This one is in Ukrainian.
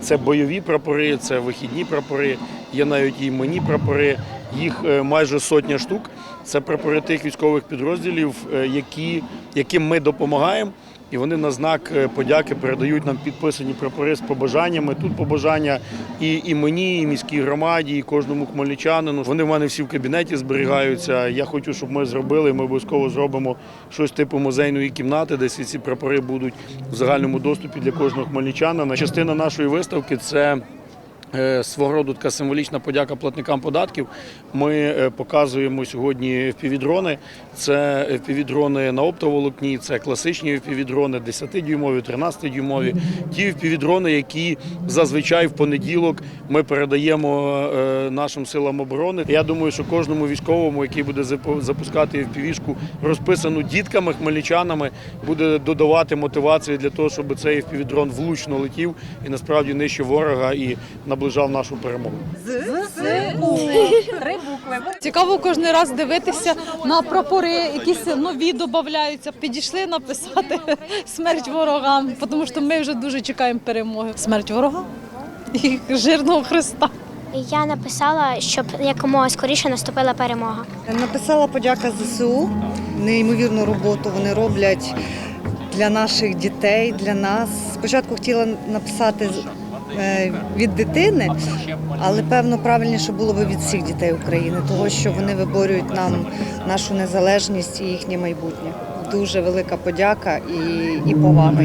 Це бойові прапори, це вихідні прапори, є навіть і іменні прапори. Їх е, майже сотня штук. Це прапори тих військових підрозділів, е, які, яким ми допомагаємо. І вони на знак е, подяки передають нам підписані прапори з побажаннями. Тут побажання і, і мені, і міській громаді, і кожному хмельничанину. Вони в мене всі в кабінеті зберігаються. Я хочу, щоб ми зробили. Ми обов'язково зробимо щось типу музейної кімнати, де всі ці прапори будуть в загальному доступі для кожного хмельничанина. Частина нашої виставки це. Е, Свого роду така символічна подяка платникам податків. Ми е, показуємо сьогодні впівдрони. Це впівдрони на оптоволокні, це класичні впівдрони, 10-дюймові, 13-дюймові. Ті впівдрони, які зазвичай в понеділок ми передаємо е, нашим силам оборони. Я думаю, що кожному військовому, який буде запускати впівішку, розписану дітками, хмельничанами, буде додавати мотивацію для того, щоб цей впівдрон влучно летів і насправді нищив ворога і наближав нашу перемогу. Три букви. Цікаво кожен раз дивитися на прапори, якісь нові додаються. Підійшли написати смерть ворогам, тому що ми вже дуже чекаємо перемоги. Смерть ворогам і жирного Христа. Я написала, щоб якомога скоріше наступила перемога. Написала подяка ЗСУ. Неймовірну роботу вони роблять для наших дітей, для нас. Спочатку хотіла написати від дитини, але певно правильніше було би від всіх дітей України, того що вони виборюють нам нашу незалежність і їхнє майбутнє. Дуже велика подяка і, і повага.